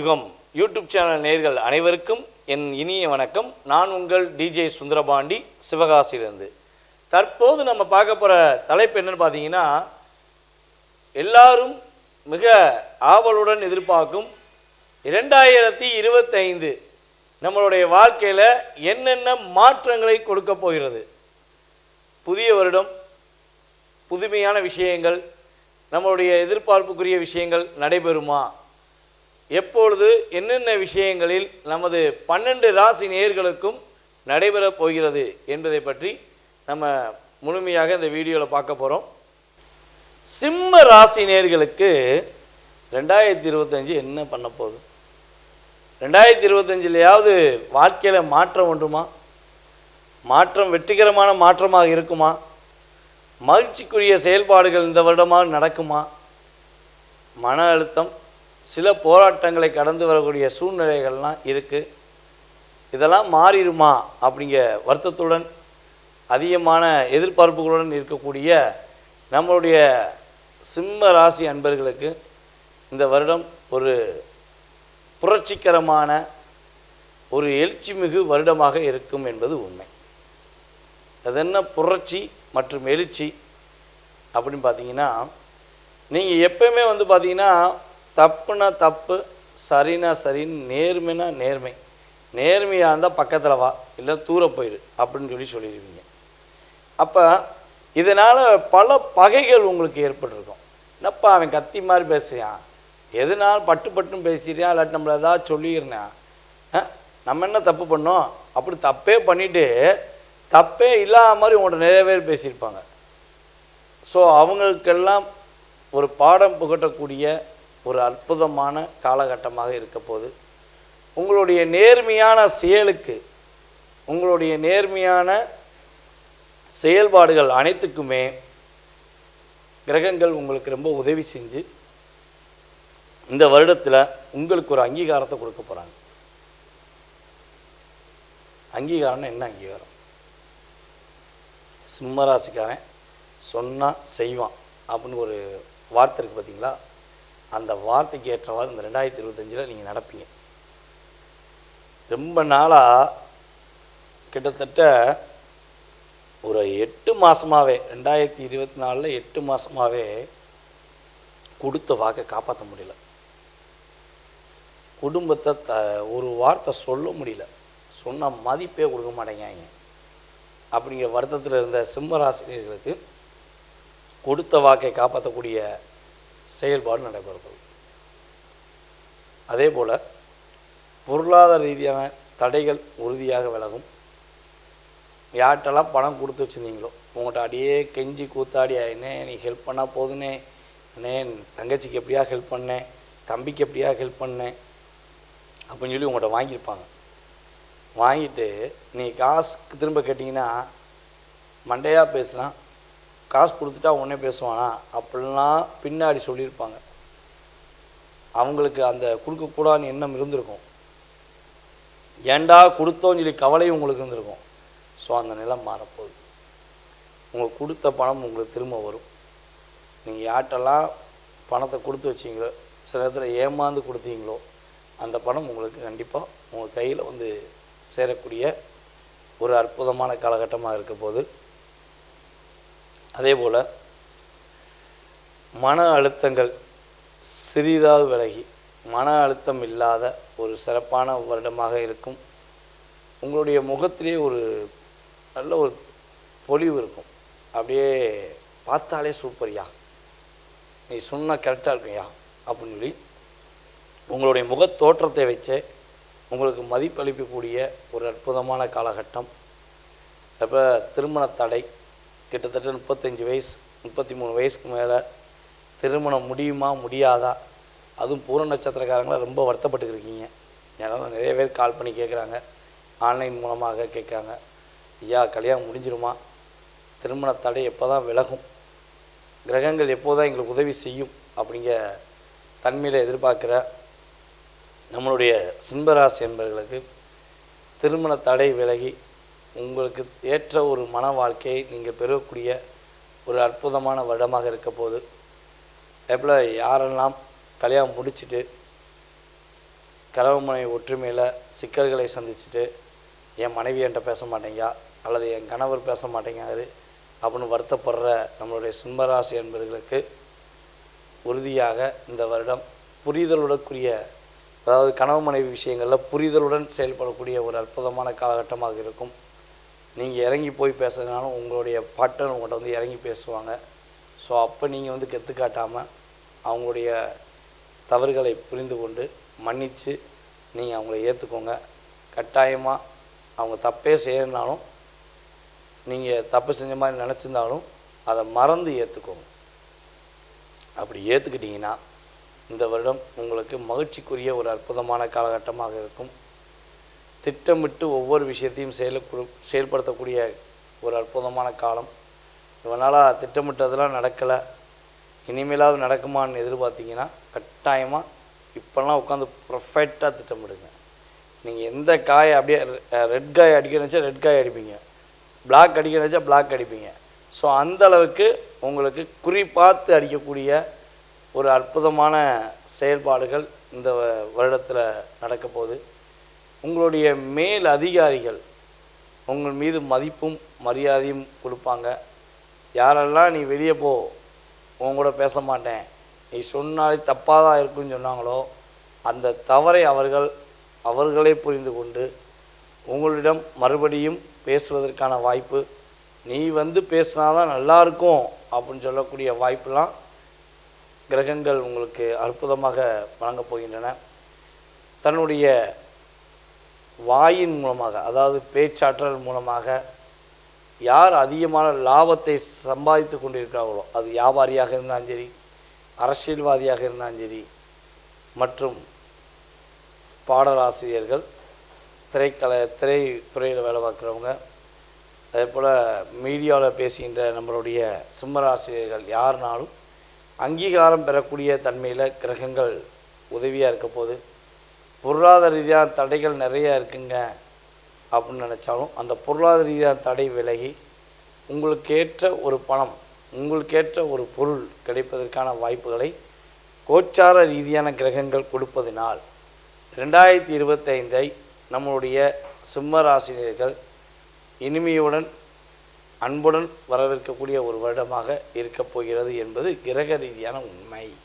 யுகம் YouTube channel நேர்கள் அனைவருக்கும் என் இனிய வணக்கம். நான் உங்கள் டிஜே சுந்தரபாண்டி சிவகாசியிலிருந்து. தற்போது நம்ம பார்க்க போகிற தலைப்பு என்னன்னு பார்த்தீங்கன்னா எல்லாரும் மிக ஆவலுடன் எதிர்பார்க்கும் இரண்டாயிரத்தி இருபத்தைந்து நம்மளுடைய வாழ்க்கையில் என்னென்ன மாற்றங்களை கொடுக்க போகிறது? புதிய வருடம் புதுமையான விஷயங்கள் நம்மளுடைய எதிர்பார்ப்புக்குரிய விஷயங்கள் நடைபெறுமா? எப்பொழுது என்னென்ன விஷயங்களில் நமது பன்னெண்டு ராசி நேயர்களுக்கும் நடைபெறப் போகிறது என்பதை பற்றி நம்ம முழுமையாக இந்த வீடியோவில் பார்க்க போகிறோம் சிம்ம ராசி நேயர்களுக்கு ரெண்டாயிரத்தி இருபத்தஞ்சு என்ன பண்ண போகுது? ரெண்டாயிரத்தி இருபத்தஞ்சிலையாவது வாழ்க்கையில் மாற்றம் ஒன்றுமா மாற்றம் வெற்றிகரமான மாற்றமாக இருக்குமா? மகிழ்ச்சிக்குரிய செயல்பாடுகள் இந்த வருடமாக நடக்குமா? மன அழுத்தம் சில போராட்டங்களை கடந்து வரக்கூடிய சூழ்நிலைகள்லாம் இருக்குது இதெல்லாம் மாறிடுமா அப்படிங்கிற வருத்தத்துடன் அதிகமான எதிர்பார்ப்புகளுடன் இருக்கக்கூடிய நம்மளுடைய சிம்ம ராசி அன்பர்களுக்கு இந்த வருடம் ஒரு புரட்சிகரமான ஒரு எழுச்சி மிகு வருடமாக இருக்கும் என்பது உண்மை. அது என்ன புரட்சி மற்றும் எழுச்சி அப்படின்னு பார்த்தீங்கன்னா நீங்கள் எப்பயுமே வந்து பார்த்தீங்கன்னா தப்புனா தப்பு சரினா சரின்னு நேர்மைனா நேர்மை. நேர்மையாக இருந்தால் பக்கத்தில் வா இல்லை தூர போயிரு அப்படின்னு சொல்லி சொல்லிடுவீங்க அப்போ இதனால் பல பகைகள் உங்களுக்கு ஏற்பட்டிருக்கும். என்னப்பா அவன் கத்தி மாதிரி பேசுகிறான் எதனால் பட்டு பட்டுன்னு பேசிடுறான் இல்லாட்டி நம்மளை ஏதாவது சொல்லிடுறான்? நம்ம என்ன தப்பு பண்ணோம்? அப்படி தப்பே பண்ணிவிட்டு தப்பே இல்லாத மாதிரி உங்கள்கிட்ட நிறைய பேர் பேசியிருப்பாங்க. ஸோ அவங்களுக்கெல்லாம் ஒரு பாடம் புகட்டக்கூடிய ஒரு அற்புதமான காலகட்டமாக இருக்கப்போகுது உங்களுடைய நேர்மையான செயலுக்கு உங்களுடைய நேர்மையான செயல்பாடுகள் அனைத்துக்குமே கிரகங்கள் உங்களுக்கு ரொம்ப உதவி செஞ்சு இந்த வருடத்தில் உங்களுக்கு ஒரு அங்கீகாரத்தை கொடுக்க போகிறாங்க அங்கீகாரம்னா என்ன அங்கீகாரம்? சிம்மராசிக்காரன் சொன்னால் செய்வான் அப்படின்னு ஒரு வார்த்தை இருக்குது பார்த்தீங்களா அந்த வார்த்தைக்கு ஏற்றவாறு இந்த ரெண்டாயிரத்தி இருபத்தஞ்சில் நீங்கள் நடப்பீங்க. ரொம்ப நாளாக கிட்டத்தட்ட ஒரு எட்டு மாதமாகவே ரெண்டாயிரத்தி இருபத்தி நாலில் எட்டு மாதமாகவே கொடுத்த வாக்கை காப்பாற்ற முடியல. குடும்பத்தை த ஒரு வார்த்தை சொல்ல முடியல. சொன்ன மதிப்பே கொடுக்க மாட்டேங்காங்க அப்படிங்கிற வருத்தத்தில் இருந்த சிம்மராசினியர்களுக்கு கொடுத்த வாக்கை காப்பாற்றக்கூடிய செயல்பாடு நடைபெறுகிறது. அதே போல் பொருளாதார ரீதியான தடைகள் உறுதியாக விலகும். யார்கிட்டலாம் பணம் கொடுத்து வச்சுருந்தீங்களோ உங்கள்கிட்ட அடியே கெஞ்சி கூத்தாடி அண்ணே நீ ஹெல்ப் பண்ணால் போதுனே அண்ணே என் தங்கச்சிக்கு எப்படியா ஹெல்ப் பண்ணேன் தம்பிக்கு எப்படியா ஹெல்ப் பண்ணேன் அப்படின்னு சொல்லி உங்கள்கிட்ட வாங்கியிருப்பாங்க. வாங்கிட்டு நீ காசுக்கு திரும்ப கேட்டிங்கன்னா மண்டையாக பேசுகிறான் காசு கொடுத்துட்டா உடனே பேசுவானா? அப்படிலாம் பின்னாடி சொல்லியிருப்பாங்க. அவங்களுக்கு அந்த கொடுக்கக்கூடாதுன்னு எண்ணம் இருந்திருக்கும். ஏண்டா கொடுத்தோன்னு சொல்லி கவலையும் உங்களுக்கு இருந்திருக்கும். ஸோ அந்த நிலம் மாறப்போகுது. உங்களுக்கு கொடுத்த பணம் உங்களுக்கு திரும்ப வரும். நீங்கள் யார்கிட்டலாம் பணத்தை கொடுத்து வச்சீங்களோ சில இடத்துல ஏமாந்து கொடுத்தீங்களோ அந்த பணம் உங்களுக்கு கண்டிப்பாக உங்கள் கையில் வந்து சேரக்கூடிய ஒரு அற்புதமான காலகட்டமாக இருக்க போது அதே போல் மன அழுத்தங்கள் சிறிதாக விலகி மன அழுத்தம் இல்லாத ஒரு சிறப்பான வருடமாக இருக்கும். உங்களுடைய முகத்திலே ஒரு நல்ல ஒரு பொலிவு இருக்கும். அப்படியே பார்த்தாலே சூப்பர்யா நீ சொன்னால் கரெக்டாக இருக்கும்யா அப்படின்னு சொல்லி உங்களுடைய முகத் தோற்றத்தை வச்சு உங்களுக்கு மதிப்பளிக்கக்கூடிய ஒரு அற்புதமான காலகட்டம். அப்போ திருமண தடை கிட்டத்தட்ட முப்பத்தஞ்சு வயசு முப்பத்தி மூணு வயசுக்கு மேலே திருமணம் முடியுமா முடியாதா? அதுவும் பூர்ண நட்சத்திரக்காரங்களாம் ரொம்ப வருத்தப்பட்டுருக்கீங்க ஏன்னா நிறைய பேர் கால் பண்ணி கேட்குறாங்க ஆன்லைன் மூலமாக கேட்குறாங்க ஐயா கல்யாணம் முடிஞ்சிருமா? திருமண தடை எப்போ தான் விலகும்? கிரகங்கள் எப்போ தான் எங்களுக்கு உதவி செய்யும்? அப்படிங்கிற தன்மையில் எதிர்பார்க்குற நம்மளுடைய சிம்பராசி என்பவர்களுக்கு திருமண தடை விலகி உங்களுக்கு ஏற்ற ஒரு மன வாழ்க்கையை நீங்கள் பெறக்கூடிய ஒரு அற்புதமான வருடமாக இருக்க போது அதே போல் யாரெல்லாம் கல்யாணம் முடிச்சுட்டு கணவன் மனைவி ஒற்றுமையில் சிக்கல்களை சந்திச்சுட்டு என் மனைவி என்கிட்ட பேச மாட்டேங்கா அல்லது என் கணவர் பேச மாட்டேங்காரு அப்படின்னு வருத்தப்படுற நம்மளுடைய சிம்மராசி என்பவர்களுக்கு உறுதியாக இந்த வருடம் புரிதலுடக்கூடிய அதாவது கணவன் மனைவி விஷயங்களில் புரிதலுடன் செயல்படக்கூடிய ஒரு அற்புதமான காலகட்டமாக இருக்கும். நீங்கள் இறங்கி போய் பேசுகிறதுனாலும் உங்களுடைய பாட்டன் உங்கள்கிட்ட வந்து இறங்கி பேசுவாங்க. ஸோ அப்போ நீங்கள் வந்து கெத்து காட்டாமல் அவங்களுடைய தவறுகளை புரிந்து கொண்டு மன்னித்து நீங்கள் அவங்கள ஏற்றுக்கோங்க கட்டாயமாக அவங்க தப்பே செய்யணுனாலும் நீங்கள் தப்பு செஞ்ச மாதிரி நினச்சிருந்தாலும் அதை மறந்து ஏற்றுக்கோங்க அப்படி ஏற்றுக்கிட்டிங்கன்னா இந்த வருடம் உங்களுக்கு மகிழ்ச்சிக்குரிய ஒரு அற்புதமான காலகட்டமாக இருக்கும். திட்டமிட்டு ஒவ்வொரு விஷயத்தையும் செயல செயல்படுத்தக்கூடிய ஒரு அற்புதமான காலம். இவனால் திட்டமிட்டதெல்லாம் நடக்கலை. இனிமேலாவது நடக்குமான்னு எதிர்பார்த்தீங்கன்னா கட்டாயமாக இப்போல்லாம் உட்காந்து ப்ரொஃபெக்டாக திட்டமிடுங்க. நீங்கள் எந்த காயை அப்படியே ரெட் காய் அடிக்கணுச்சா ரெட் காய் அடிப்பீங்க. பிளாக் அடிக்கணுச்சா பிளாக் அடிப்பீங்க. ஸோ அந்த அளவுக்கு உங்களுக்கு குறி பார்த்து அடிக்கக்கூடிய ஒரு அற்புதமான செயல்பாடுகள் இந்த வருடத்தில் நடக்க போகுது உங்களுடைய மேல் அதிகாரிகள் உங்கள் மீது மதிப்பும் மரியாதையும் கொடுப்பாங்க. யாரெல்லாம் நீ வெளியே போ உன் கூட பேச மாட்டேன் நீ சொன்னாலே தப்பாக தான் இருக்குன்னு சொன்னாங்களோ அந்த தவறை அவர்கள் அவர்களே புரிந்து கொண்டு உங்களிடம் மறுபடியும் பேசுவதற்கான வாய்ப்பு நீ வந்து பேசினாதான் நல்லா இருக்கும் அப்படின்னு சொல்லக்கூடிய வாய்ப்பெலாம் கிரகங்கள் உங்களுக்கு அற்புதமாக வழங்கப் போகின்றன. தன்னுடைய வாயின் மூலமாக அதாவது பேச்சாற்றல் மூலமாக யார் அதிகமான லாபத்தை சம்பாதித்து கொண்டிருக்கிறார்களோ அது வியாபாரியாக இருந்தாலும் சரி அரசியல்வாதியாக இருந்தாலும் சரி மற்றும் பாடலாசிரியர்கள் திரைக்கலை திரைத்துறையில் வேலை பார்க்குறவங்க அதே போல் மீடியாவில் பேசுகின்ற நம்மளுடைய சிம்மராசிரியர்கள் யாருனாலும் அங்கீகாரம் பெறக்கூடிய தன்மையில் கிரகங்கள் உதவியாக இருக்க போது பொருளாதார ரீதியான தடைகள் நிறைய இருக்குங்க அப்படின்னு நினச்சாலும் அந்த பொருளாதார ரீதியான தடை விலகி உங்களுக்கேற்ற ஒரு பணம் உங்களுக்கேற்ற ஒரு பொருள் கிடைப்பதற்கான வாய்ப்புகளை கோச்சார ரீதியான கிரகங்கள் கொடுப்பதினால் ரெண்டாயிரத்தி இருபத்தைந்தை நம்மளுடைய சிம்ம ராசினியர்கள் இனிமையுடன் அன்புடன் வரவேற்கக்கூடிய ஒரு வருடமாக இருக்கப் போகிறது என்பது கிரக ரீதியான உண்மை.